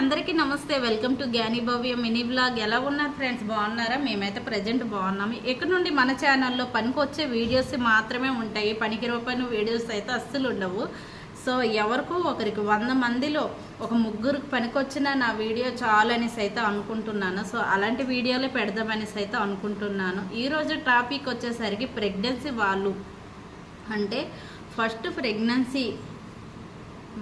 అందరికీ నమస్తే. Welcome to Gyani Bhavya mini blog. ఎలా ఉన్నారు ఫ్రెండ్స్? బాగున్నారా? మేమైతే ప్రజెంట్ బాగున్నాము. ఇక్కడ నుండి మన ఛానల్లో పనికొచ్చే వీడియోస్ మాత్రమే ఉంటాయి. పనికి రూపాయలు వీడియోస్ అయితే అస్సలు ఉండవు. సో ఎవరికో ఒకరికి వంద మందిలో ఒక ముగ్గురికి పనికొచ్చిన నా వీడియో చాలు అనేసి అయితే అనుకుంటున్నాను. సో అలాంటి వీడియోలే పెడదామనేసి అయితే అనుకుంటున్నాను. ఈరోజు టాపిక్ వచ్చేసరికి ప్రెగ్నెన్సీ వాళ్ళు. అంటే ఫస్ట్ ప్రెగ్నెన్సీ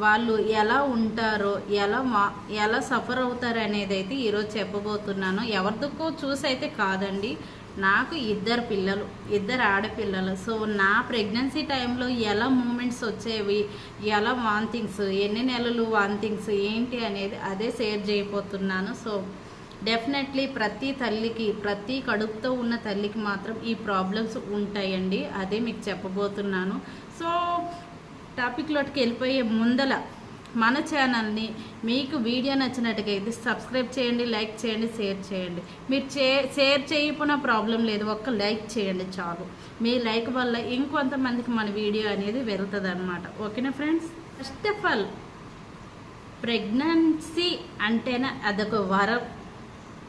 వాళ్ళు ఎలా ఉంటారో ఎలా మా ఎలా సఫర్ అవుతారు అనేది అయితే ఈరోజు చెప్పబోతున్నాను. ఎవరిదికో చూసి అయితే కాదండి నాకు ఇద్దరు పిల్లలు ఇద్దరు ఆడపిల్లలు. సో నా ప్రెగ్నెన్సీ టైంలో ఎలా మూమెంట్స్ వచ్చేవి ఎలా వాంతింగ్స్ ఎన్ని నెలలు వాంతింగ్స్ ఏంటి అనేది అదే షేర్ చేయబోతున్నాను. సో డెఫినెట్లీ ప్రతి తల్లికి ప్రతి కడుపుతో ఉన్న తల్లికి మాత్రం ఈ ప్రాబ్లమ్స్ ఉంటాయండి అదే మీకు చెప్పబోతున్నాను. సో టాపిక్లోకి వెళ్ళిపోయే ముందల మన ఛానల్ని మీకు వీడియో నచ్చినట్టుగైతే సబ్స్క్రైబ్ చేయండి లైక్ చేయండి షేర్ చేయండి. మీరు చే షేర్ చేయకపోయినా ప్రాబ్లం లేదు. ఒక్క లైక్ చేయండి చాలు. మీ లైక్ వల్ల ఇంకొంతమందికి మన వీడియో అనేది వెళ్తుంది అనమాట ఓకేనా friends? First of all pregnancy అంటేనే అదొక వరం.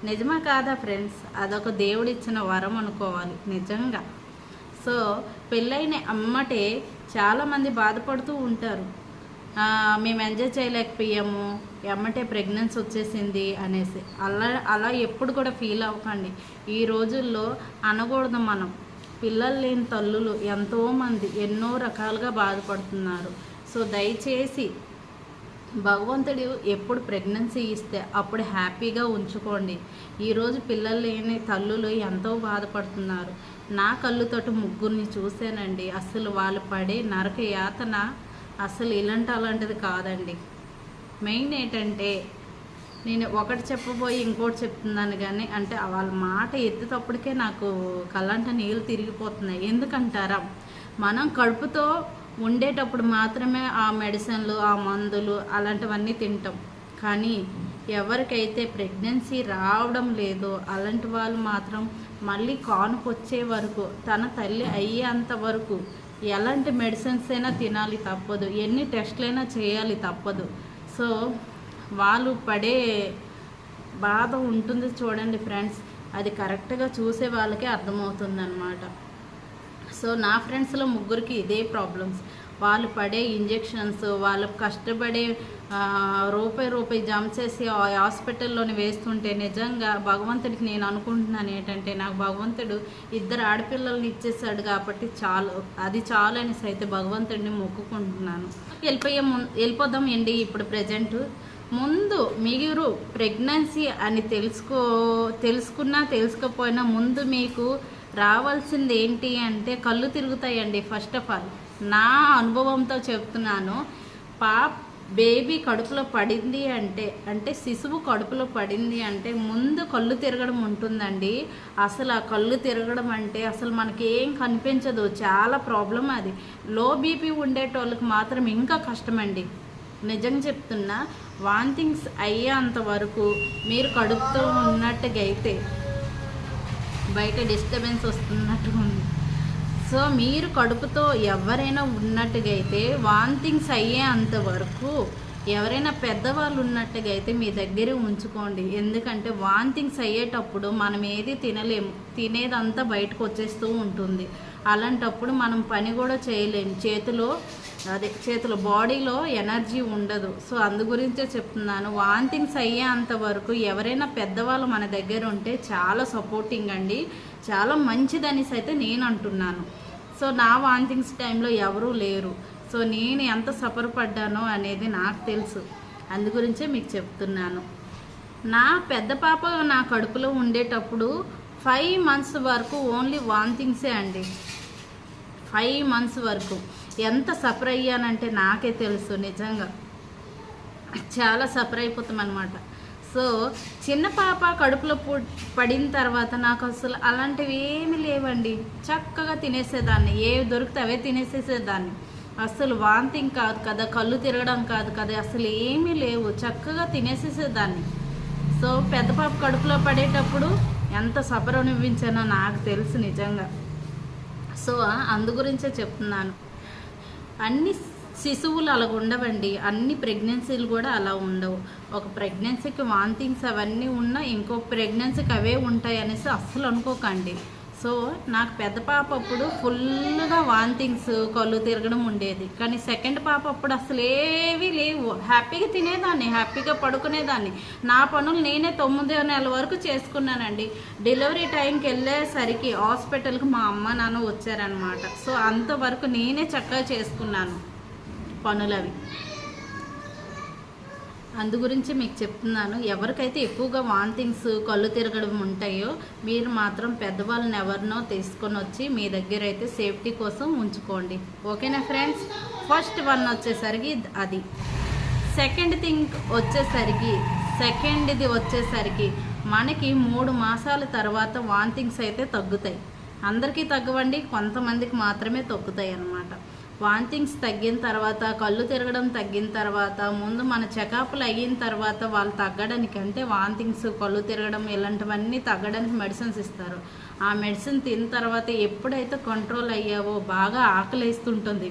నిజమా కాదా ఫ్రెండ్స్? అదొక దేవుడిచ్చిన వరం అనుకోవాలి. నిజంగా. సో పెళ్ళైన అమ్మటే చాలామంది బాధపడుతూ ఉంటారు. మేము ఎంజాయ్ చేయలేకపోయాము. ఎమ్మటే ప్రెగ్నెన్సీ వచ్చేసింది అనేసి. అలా అలా ఎప్పుడు కూడా ఫీల్ అవ్వకండి. ఈ రోజుల్లో అనకూడదు మనం. పిల్లలు లేని తల్లులు ఎంతోమంది ఎన్నో రకాలుగా బాధపడుతున్నారు. సో దయచేసి భగవంతుడు ఎప్పుడు ప్రెగ్నెన్సీ ఇస్తే అప్పుడు హ్యాపీగా ఉంచుకోండి. ఈరోజు పిల్లలు లేని తల్లులు ఎంతో బాధపడుతున్నారు. నా కళ్ళుతోటి ముగ్గురిని చూశానండి. అసలు వాళ్ళు పడే నరక యాతన అసలు ఇలాంటి అలాంటిది కాదండి. మెయిన్ ఏంటంటే నేను ఒకటి చెప్పబోయి ఇంకోటి చెప్తున్నాను కానీ అంటే వాళ్ళ మాట ఎత్తేటప్పటికే నాకు కళ్ళంట నీళ్ళు తిరిగిపోతున్నాయి. ఎందుకంటారా? మనం కడుపుతో ఉండేటప్పుడు మాత్రమే ఆ మెడిసిన్లు ఆ మందులు అలాంటివన్నీ తింటాం. కానీ ఎవరికైతే ప్రెగ్నెన్సీ రావడం లేదో అలాంటి వాళ్ళు మాత్రం మళ్ళీ కానుకు వచ్చే వరకు తన తల్లి అయ్యేంత వరకు ఎలాంటి మెడిసిన్స్ అయినా తినాలి తప్పదు. ఎన్ని టెస్ట్లైనా చేయాలి తప్పదు. సో వాళ్ళు పడే బాధ ఉంటుంది చూడండి ఫ్రెండ్స్. అది కరెక్ట్గా చూసే వాళ్ళకే అర్థమవుతుందనమాట సో నా ఫ్రెండ్స్లో ముగ్గురికి ఇదే ప్రాబ్లమ్స్. వాళ్ళు పడే ఇంజెక్షన్స్ వాళ్ళు కష్టపడే రూపాయి రూపాయి జమ చేసి హాస్పిటల్లోని వేస్తుంటే నిజంగా భగవంతుడికి నేను అనుకుంటున్నాను ఏంటంటే నాకు భగవంతుడు ఇద్దరు ఆడపిల్లల్ని ఇచ్చేసాడు కాబట్టి చాలు. అది చాలు అనేసి అయితే భగవంతుడిని మొక్కుకుంటున్నాను. వెళ్ళిపోయే వెళ్ళిపోదాం అండి ఇప్పుడు ప్రజెంట్. ముందు మీరు ప్రెగ్నెన్సీ అని తెలుసుకో తెలుసుకున్నా తెలుసుకోపోయినా ముందు మీకు రావాల్సింది ఏంటి అంటే కళ్ళు తిరుగుతాయండి ఫస్ట్ ఆఫ్ ఆల్ నా అనుభవంతో చెప్తున్నాను. పాప్ బేబీ కడుపులో పడింది అంటే అంటే శిశువు కడుపులో పడింది అంటే ముందు కళ్ళు తిరగడం ఉంటుందండి. అసలు ఆ కళ్ళు తిరగడం అంటే అసలు మనకి ఏం కనిపించదు. చాలా ప్రాబ్లం అది. లో బీపీ ఉండేటోళ్ళకి మాత్రం ఇంకా కష్టమండి. నిజం చెప్తున్నా వాంతింగ్స్ అయ్యేంత వరకు మీరు కడుపుతో ఉన్నట్టుగా అయితే బయట డిస్టర్బెన్స్ వస్తున్నట్టు ఉంది సో మీరు కడుపుతో ఎవరైనా ఉన్నట్టుగా అయితే వాంతింగ్స్ అయ్యేంత వరకు ఎవరైనా పెద్దవాళ్ళు ఉన్నట్టుగా అయితే మీ దగ్గరే ఉంచుకోండి. ఎందుకంటే వాంతింగ్స్ అయ్యేటప్పుడు మనం ఏది తినలేము. తినేదంతా బయటకు వచ్చేస్తూ ఉంటుంది. అలాంటప్పుడు మనం పని కూడా చేయలేము చేతిలో అదే చేతిలో బాడీలో ఎనర్జీ ఉండదు. సో అందు గురించే చెప్తున్నాను. వాంతింగ్స్ అయ్యేంత వరకు ఎవరైనా పెద్దవాళ్ళు మన దగ్గర ఉంటే చాలా సపోర్టింగ్ అండి. చాలా మంచిదనేసి అయితే నేను అంటున్నాను. సో నా వాంతింగ్స్ టైంలో ఎవరూ లేరు. సో నేను ఎంత సఫర్ పడ్డానో అనేది నాకు తెలుసు. అందు గురించే మీకు చెప్తున్నాను. నా పెద్ద పాప నా కడుపులో ఉండేటప్పుడు ఫైవ్ మంత్స్ వరకు ఓన్లీ వాంతింగ్సే అండి. ఫైవ్ మంత్స్ వరకు. ఎంత సఫర్ అయ్యానంటే నాకే తెలుసు నిజంగా. చాలా సఫర్ అయిపోతాం అనమాట సో చిన్న పాప కడుపులో పు- పడిన తర్వాత నాకు అసలు అలాంటివి ఏమీ లేవండి. చక్కగా తినేసేదాన్ని. ఏవి దొరికితే అవే తినేసేసేదాన్ని. అసలు వాంతింగ్ కాదు కదా కళ్ళు తిరగడం కాదు కదా అసలు ఏమీ లేవు. చక్కగా తినేసేసేదాన్ని. సో పెద్ద పాప కడుపులో పడేటప్పుడు ఎంత సఫర్ అనిపించానో నాకు తెలుసు నిజంగా. సో అందు గురించే చెప్తున్నాను. అన్ని శిశువులు అలా ఉండవండి. అన్ని ప్రెగ్నెన్సీలు కూడా అలా ఉండవు. ఒక ప్రెగ్నెన్సీకి వాంతింగ్స్ అవన్నీ ఉన్నా ఇంకో ప్రెగ్నెన్సీకి అవే ఉంటాయి అనేసి అస్సలు అనుకోకండి. సో నాకు పెద్ద పాప అప్పుడు ఫుల్గా వాంతింగ్స్ కళ్ళు తిరగడం ఉండేది. కానీ సెకండ్ పాప అప్పుడు అసలు ఏవి లేవు. హ్యాపీగా తినేదాన్ని హ్యాపీగా పడుకునేదాన్ని. నా పనులు నేనే తొమ్మిది నెల వరకు చేసుకున్నానండి. డెలివరీ టైంకి వెళ్ళేసరికి హాస్పిటల్కి మా అమ్మ నాన్న వచ్చారనమాట సో అంతవరకు నేనే చక్కగా చేసుకున్నాను పనులు అవి అందు గురించి మీకు చెప్తున్నాను. ఎవరికైతే ఎక్కువగా వాంతింగ్స్ కళ్ళు తిరగడం ఉంటాయో మీరు మాత్రం పెద్దవాళ్ళని ఎవరినో తీసుకొని వచ్చి మీ దగ్గర అయితే సేఫ్టీ కోసం ఉంచుకోండి. ఓకేనా ఫ్రెండ్స్? ఫస్ట్ వన్ వచ్చేసరికి అది. సెకండ్ థింగ్ వచ్చేసరికి సెకండ్ది వచ్చేసరికి మనకి మూడు మాసాల తర్వాత వాంతింగ్స్ అయితే తగ్గుతాయి. అందరికీ తగ్గవండి కొంతమందికి మాత్రమే తగ్గుతాయి అన్నమాట. వాంతింగ్స్ తగ్గిన తర్వాత కళ్ళు తిరగడం తగ్గిన తర్వాత ముందు మన చెకప్లు అయిన తర్వాత వాళ్ళు తగ్గడానికి అంటే వాంతింగ్స్ కళ్ళు తిరగడం ఇలాంటివన్నీ తగ్గడానికి మెడిసిన్స్ ఇస్తారు. ఆ మెడిసిన్ తిన్న తర్వాత ఎప్పుడైతే కంట్రోల్ అయ్యావో బాగా ఆకలిస్తుంటుంది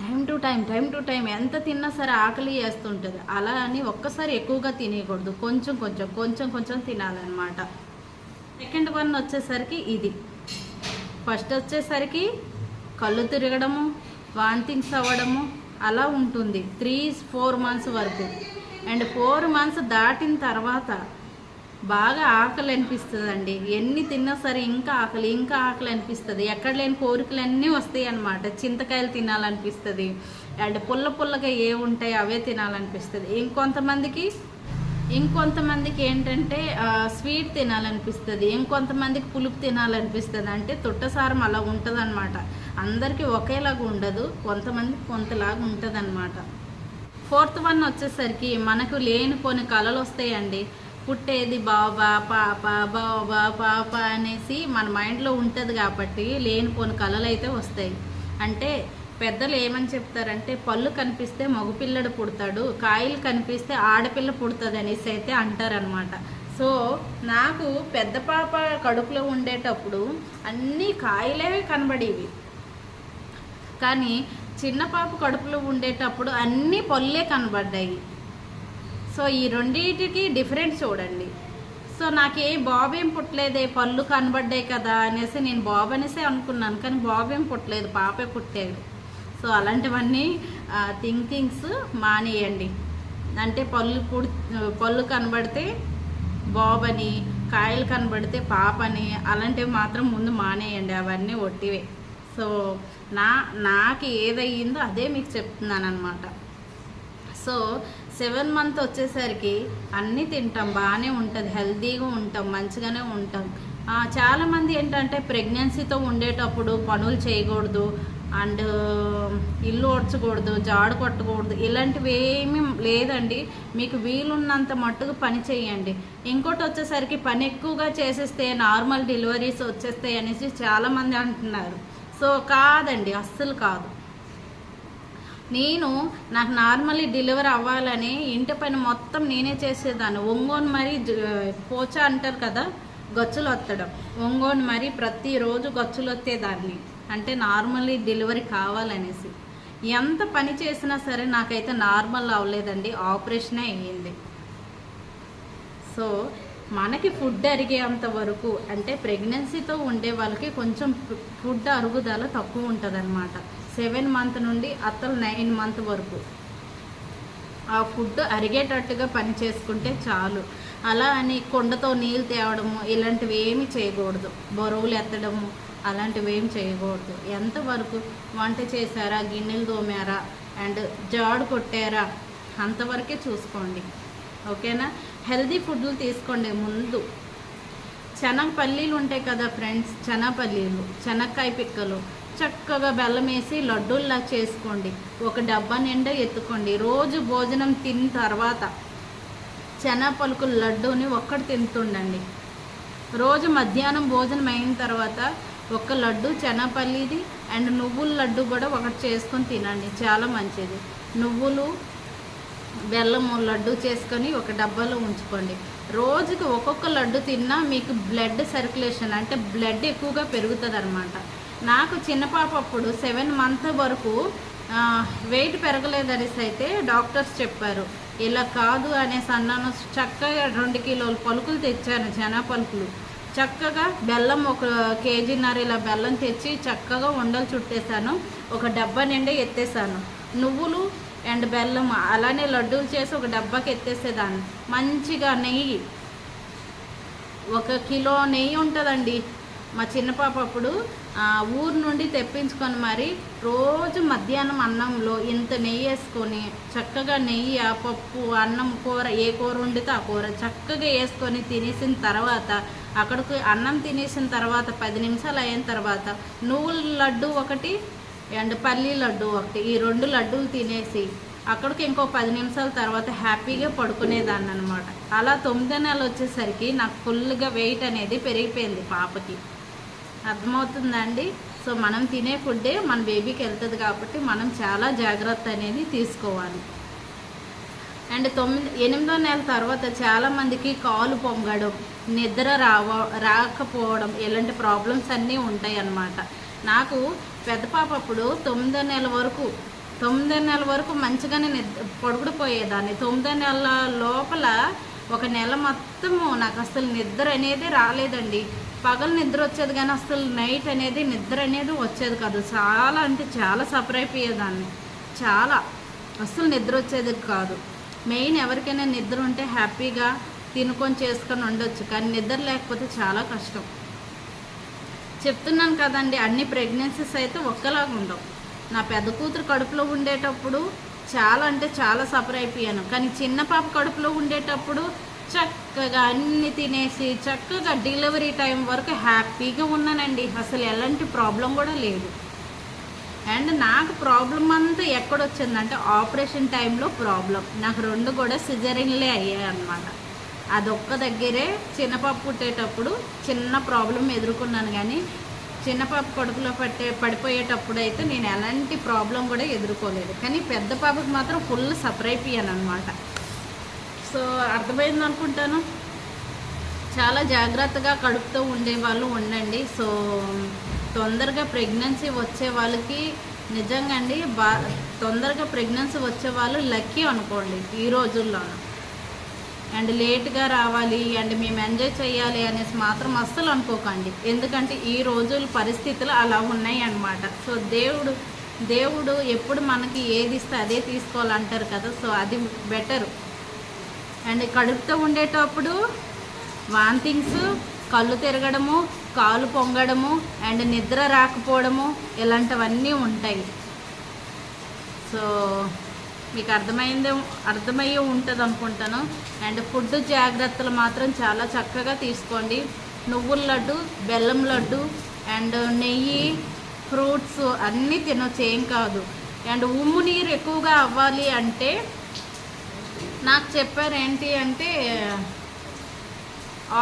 time to time time to time ఎంత తిన్నా సరే ఆకలి వేస్తుంటుంది. అలా అని ఒక్కసారి ఎక్కువగా తినేయకూడదు. కొంచెం కొంచెం కొంచెం కొంచెం తినాలన్నమాట. సెకండ్ వన్ వచ్చేసరికి ఇది. ఫస్ట్ వచ్చేసరికి కళ్ళు తిరగడము వాంతింగ్స్ అవ్వడము అలా ఉంటుంది. త్రీ ఫోర్ మంత్స్ వరకు. అండ్ ఫోర్ మంత్స్ దాటిన తర్వాత బాగా ఆకలి అనిపిస్తుంది అండి ఎన్ని తిన్నా సరే ఇంకా ఆకలి ఇంకా ఆకలి అనిపిస్తుంది. ఎక్కడ లేని కోరికలు అన్నీ వస్తాయి అన్నమాట. చింతకాయలు తినాలనిపిస్తుంది. అండ్ పుల్ల పుల్లగా ఏ ఉంటాయి అవే తినాలనిపిస్తుంది. ఇంకొంతమందికి ఇంకొంతమందికి ఏంటంటే స్వీట్ తినాలనిపిస్తుంది. ఇంకొంతమందికి పులుపు తినాలనిపిస్తుంది. అంటే తుట్టసారం అలా ఉంటుంది అనమాట అందరికీ ఒకేలాగా ఉండదు కొంతమంది కొంతలాగా ఉంటుంది అనమాట ఫోర్త్ వన్ వచ్చేసరికి మనకు లేనిపోని కళలు వస్తాయండి. పుట్టేది బాబా పాప బాబా పాప అనేసి మన మైండ్లో ఉంటుంది కాబట్టి లేనిపోని కళలు అయితే వస్తాయి. అంటే పెద్దలు ఏమని చెప్తారంటే పళ్ళు కనిపిస్తే మగపిల్లడు పుడతాడు కాయలు కనిపిస్తే ఆడపిల్ల పుడుతుంది అనేసి అయితే అంటారనమాట సో నాకు పెద్ద పాప కడుపులో ఉండేటప్పుడు అన్నీ కాయలే కనబడేవి. కానీ చిన్న పాప కడుపులో ఉండేటప్పుడు అన్నీ పళ్ళే కనబడ్డాయి. సో ఈ రెండింటికి డిఫరెంట్ చూడండి. సో నాకే బాబు ఏం పుట్టలేదే పళ్ళు కనబడ్డాయి కదా అనేసి నేను బాబు అనేసే అనుకున్నాను కానీ బాబు ఏం పుట్టలేదు పాపే పుట్టాడు. సో అలాంటివన్నీ థింకింగ్స్ మానేయండి. అంటే పళ్ళు పుడి పళ్ళు కనబడితే బాబని కాయలు కనబడితే పాపని అలాంటివి మాత్రం ముందు మానేయండి అవన్నీ ఒట్టివే. సో నా నాకు ఏదయ్యిందో అదే మీకు చెప్తున్నాను అనమాట సో సెవెన్ మంత్ వచ్చేసరికి అన్నీ తింటాం బాగానే ఉంటుంది హెల్తీగా ఉంటాం మంచిగానే ఉంటాం. చాలామంది ఏంటంటే ప్రెగ్నెన్సీతో ఉండేటప్పుడు పనులు చేయకూడదు అండ్ ఇల్లు ఓడ్చకూడదు జాడు కొట్టకూడదు ఇలాంటివి ఏమీ లేదండి. మీకు వీలున్నంత మట్టుకు పని చేయండి. ఇంకోటి వచ్చేసరికి పని ఎక్కువగా చేసేస్తే నార్మల్ డెలివరీస్ వచ్చేస్తాయి అనేసి చాలామంది అంటున్నారు. సో కాదండి అస్సలు కాదు. నేను నాకు నార్మల్లీ డెలివరీ అవ్వాలని ఇంటి పైన మొత్తం నేనే చేసేదాన్ని. ఒంగోని మరి జ- పోచా అంటారు కదా గచ్చులు వత్తడం ఒంగోని మరి ప్రతిరోజు గచ్చులు వచ్చేదాన్ని అంటే నార్మల్లీ డెలివరీ కావాలనేసి. ఎంత పని చేసినా సరే నాకైతే నార్మల్ అవ్వలేదండి ఆపరేషనే అయ్యింది. సో మనకి ఫుడ్ అరిగేంత వరకు అంటే ప్రెగ్నెన్సీతో ఉండే వాళ్ళకి కొంచెం ఫుడ్ అరుగుదల తక్కువ ఉంటుంది అనమాట సెవెన్ మంత్ నుండి అత్తలు నైన్ మంత్ వరకు. ఆ ఫుడ్ అరిగేటట్టుగా పని చేసుకుంటే చాలు. అలా అని కొండతో నీళ్ళు తేవడము ఇలాంటివి ఏమీ చేయకూడదు. బరువులు ఎత్తడము అలాంటివి ఏం చేయకూడదు. ఎంతవరకు వంట చేశారా గిన్నెలు తోమారా అండ్ జాడు కొట్టారా అంతవరకే చూసుకోండి. ఓకేనా? హెల్దీ ఫుడ్లు తీసుకోండి ముందు. శనగ పల్లీలు ఉంటాయి కదా ఫ్రెండ్స్ శనగపల్లీలు శనక్కాయ పిక్కలు. చక్కగా బెల్లం వేసి లడ్డూల్లా చేసుకోండి. ఒక డబ్బా నిండా ఎత్తుకోండి. రోజు భోజనం తిన్న తర్వాత శనగ పలుకుల లడ్డూని ఒక్కటి తింటుండండి. రోజు మధ్యాహ్నం భోజనం అయిన తర్వాత ఒక లడ్డు శనగపల్లిది అండ్ నువ్వుల లడ్డు కూడా ఒకటి చేసుకొని తినండి. చాలా మంచిది. నువ్వులు బెల్లము లడ్డు చేసుకొని ఒక డబ్బాలో ఉంచుకోండి. రోజుకి ఒక్కొక్క లడ్డు తిన్నా మీకు బ్లడ్ సర్క్యులేషన్ అంటే బ్లడ్ ఎక్కువగా పెరుగుతుంది అనమాట నాకు చిన్న పాప అప్పుడు సెవెన్ మంత్ వరకు వెయిట్ పెరగలేదనేసి అయితే డాక్టర్స్ చెప్పారు. ఇలా కాదు అనేసి అన్నాను. చక్కగా రెండు కిలోలు పలుకులు తెచ్చాను జనా పలుకులు. చక్కగా బెల్లం ఒక కేజీన్నర ఇలా బెల్లం తెచ్చి చక్కగా ఉండలు చుట్టేశాను. ఒక డబ్బా నిండా ఎత్తేసాను నువ్వులు అండ్ బెల్లం అలానే లడ్డూలు చేసి ఒక డబ్బాకి ఎత్తేసేదాన్ని. మంచిగా నెయ్యి. ఒక కిలో నెయ్యి ఉంటుందండి. మా చిన్న పాప అప్పుడు ఊరు నుండి తెప్పించుకొని మరి రోజు మధ్యాహ్నం అన్నంలో ఇంత నెయ్యి వేసుకొని చక్కగా నెయ్యి ఆ పప్పు అన్నం కూర ఏ కూర వండితే ఆ కూర చక్కగా వేసుకొని తినేసిన తర్వాత అక్కడికి అన్నం తినేసిన తర్వాత పది నిమిషాలు అయిన తర్వాత నువ్వుల లడ్డు ఒకటి అండ్ పల్లి లడ్డు ఒకటి. ఈ రెండు లడ్డూలు తినేసి అక్కడికి ఇంకో పది నిమిషాల తర్వాత హ్యాపీగా పడుకునేదాన్ని అనమాట అలా తొమ్మిదో నెలలు వచ్చేసరికి నాకు ఫుల్గా వెయిట్ అనేది పెరిగిపోయింది పాపకి. అర్థమవుతుందండి? సో మనం తినే ఫుడ్డే మన బేబీకి వెళ్తుంది కాబట్టి మనం చాలా జాగ్రత్త అనేది తీసుకోవాలి. అండ్ తొమ్మిది ఎనిమిదో నెల తర్వాత చాలామందికి కాలు పొంగడం నిద్ర రావ రాకపోవడం ఇలాంటి ప్రాబ్లమ్స్ అన్నీ ఉంటాయి అన్నమాట నాకు పెద్ద పాప అప్పుడు తొమ్మిదో నెల వరకు తొమ్మిదో నెల వరకు మంచిగానే నిద్ర తొమ్మిదో నెల లోపల ఒక నెల మొత్తము నాకు అసలు నిద్ర అనేది రాలేదండి. పగలు నిద్ర వచ్చేది కానీ అసలు నైట్ అనేది నిద్ర అనేది వచ్చేది కాదు. చాలా అంటే చాలా సఫర్ అయిపోయేదాన్ని. చాలా. అస్సలు నిద్ర వచ్చేది కాదు. మెయిన్ ఎవరికైనా నిద్ర ఉంటే హ్యాపీగా తినుకొని చేసుకొని ఉండొచ్చు. కానీ నిద్ర లేకపోతే చాలా కష్టం. చెప్తున్నాను కదండి అన్ని ప్రెగ్నెన్సీస్ అయితే ఒక్కలాగా ఉండవు. నా పెద్ద కూతురు కడుపులో ఉండేటప్పుడు చాలా అంటే చాలా సఫర్ అయిపోయాను. కానీ చిన్న పాప కడుపులో ఉండేటప్పుడు చక్కగా అన్ని తినేసి చక్కగా డెలివరీ టైం వరకు హ్యాపీగా ఉన్నానండి. అసలు ఎలాంటి ప్రాబ్లం కూడా లేదు. అండ్ నాకు ప్రాబ్లం అంతా ఎక్కడొచ్చిందంటే ఆపరేషన్ టైంలో ప్రాబ్లం నాకు రెండు కూడా సిజరింగ్లే అయ్యాయి అనమాట అదొక్క దగ్గరే చిన్నపాప పుట్టేటప్పుడు చిన్న ప్రాబ్లం ఎదుర్కొన్నాను కానీ చిన్నపాప కడుపులో పట్టే పడిపోయేటప్పుడు అయితే నేను ఎలాంటి ప్రాబ్లం కూడా ఎదుర్కోలేదు. కానీ పెద్ద పాపకు మాత్రం ఫుల్ సఫర్ అయిపోయాను అనమాట సో అర్థమైంది అనుకుంటాను. చాలా జాగ్రత్తగా కడుపుతో ఉండే వాళ్ళు ఉండండి. సో తొందరగా ప్రెగ్నెన్సీ వచ్చే వాళ్ళకి నిజంగా అండి బా తొందరగా ప్రెగ్నెన్సీ వచ్చే వాళ్ళు లక్కీ అనుకోండి ఈ రోజుల్లోనూ. అండ్ లేట్గా రావాలి అండ్ మేము ఎంజాయ్ చేయాలి అనేసి మాత్రం అస్సలు అనుకోకండి. ఎందుకంటే ఈ రోజుల పరిస్థితులు అలా ఉన్నాయి అన్నమాట సో దేవుడు దేవుడు ఎప్పుడు మనకి ఏది ఇస్తే అదే తీసుకోవాలంటారు కదా సో అది బెటర్. అండ్ కడుపుతో ఉండేటప్పుడు వాంతింగ్స్ కళ్ళు తిరగడము కాలు పొంగడము అండ్ నిద్ర రాకపోవడము ఇలాంటివన్నీ ఉంటాయి. సో మీకు అర్థమైందే అర్థమయ్యే ఉంటుంది అనుకుంటాను. అండ్ ఫుడ్ జాగ్రత్తలు మాత్రం చాలా చక్కగా తీసుకోండి. నువ్వుల లడ్డు బెల్లం లడ్డు అండ్ నెయ్యి ఫ్రూట్స్ అన్నీ తినొచ్చు ఏం కాదు. అండ్ ఉమ్ము నీరు ఎక్కువగా అవ్వాలి అంటే నాకు చెప్పారు ఏంటి అంటే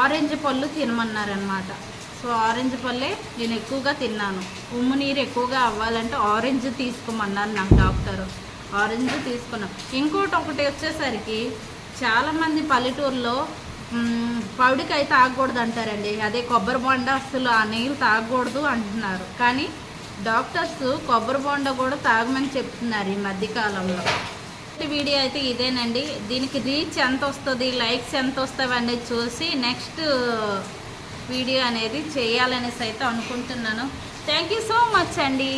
ఆరెంజ్ పళ్ళు తినమన్నారనమాట సో ఆరెంజ్ పళ్ళే నేను ఎక్కువగా తిన్నాను. ఉమ్ము నీరు ఎక్కువగా అవ్వాలంటే ఆరెంజ్ తీసుకోమన్నారు నాకు డాక్టర్. ఆరెంజ్ తీసుకున్నాం. ఇంకోటి ఒకటి వచ్చేసరికి చాలామంది పల్లెటూరులో పౌడికి పౌడికాయ తాగకూడదు అంటారండి అదే కొబ్బరి బొండ అసలు ఆ నీళ్ళు తాగకూడదు అంటున్నారు. కానీ డాక్టర్స్ కొబ్బరి బొండ కూడా తాగమని చెప్తున్నారు ఈ మధ్యకాలంలో. వీడియో అయితే ఇదేనండి. దీనికి రీచ్ ఎంత వస్తుంది లైక్స్ ఎంత వస్తాయి అనేది చూసి నెక్స్ట్ వీడియో అనేది చేయాలనేసి అయితే అనుకుంటున్నాను. థ్యాంక్ యూ సో మచ్ అండి.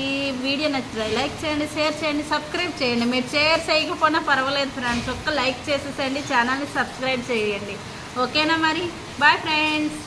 వీడియో నచ్చితే లైక్ చేయండి షేర్ చేయండి సబ్స్క్రైబ్ చేయండి. మీరు షేర్ చేయకపోయినా పర్వాలేదు ఫ్రెండ్స్. ఒక్క లైక్ చేసేసండి ఛానల్ని సబ్స్క్రైబ్ చేయండి. ఓకేనా మరి? Bye friends